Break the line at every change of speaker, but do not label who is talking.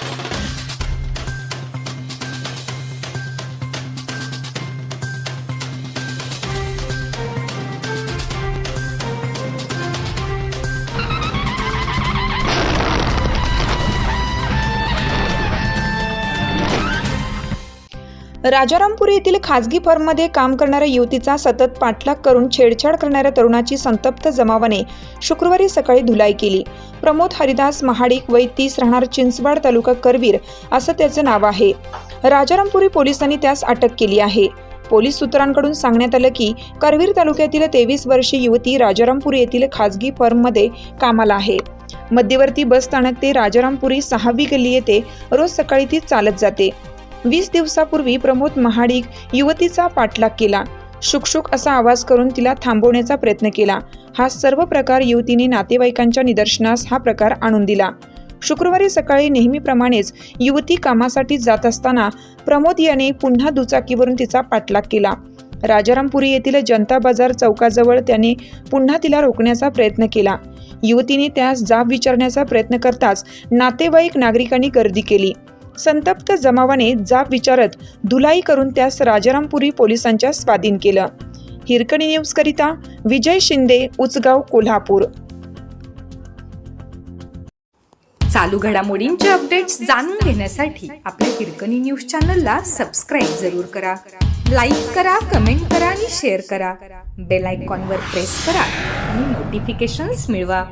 Thank you. Rajarampuri येथील खासगी फर्ममध्ये काम करणाऱ्या युवतीचा सतत पाठलाग करून छेडछाड करणाऱ्या तरुणाची संतप्त जमावाने शुक्रवारी सकाळी धुलाई केली. प्रमोद हरिदास महाडिक वय तीस राहणार चिंचवाड तालुका करवीर असं त्याचं नाव आहे. राजारामपुरी पोलिसांनी त्यास अटक केली आहे. पोलीस सूत्रांकडून सांगण्यात आलं की करवीर तालुक्यातील तेवीस वर्षीय युवती राजारामपुरी येथील खासगी फर्ममध्ये कामाला आहे. मध्यवर्ती बस स्थानक ते राजारामपुरी सहावी गल्ली येथे रोज सकाळी ती चालत जाते. वीस दिवसापूर्वी प्रमोद महाडिक युवतीचा पाठलाग केला. शुकशुक असा आवाज करून तिला थांबवण्याचा प्रयत्न केला. हा सर्व प्रकार युवतीने नातेवाईकांच्या निदर्शनास हा प्रकार आणून दिला. शुक्रवारी सकाळी नेहमीप्रमाणेच युवती कामासाठी जात असताना प्रमोद याने पुन्हा दुचाकीवरून तिचा पाठलाग केला. राजारामपुरी येथील जनता बाजार चौकाजवळ त्याने पुन्हा तिला रोखण्याचा प्रयत्न केला. युवतीने त्यास जाब विचारण्याचा प्रयत्न करताच नातेवाईक नागरिकांनी गर्दी केली. संतप्त जमावाने जाब विचारत धुलाई करून त्यास राजारामपुरी पोलिसांच्या स्वाधीन केलं. हिरकणी न्यूजकरिता विजय शिंदे उचगाव कोल्हापूर.
चालू घडामोडींचे अपडेट्स जाणून घेण्यासाठी आपल्या हिरकणी न्यूज चॅनलला सबस्क्राईब जरूर करा. लाईक करा कमेंट करा आणि शेअर करा. बेल आयकॉनवर प्रेस करा आणि नोटिफिकेशन्स मिळवा.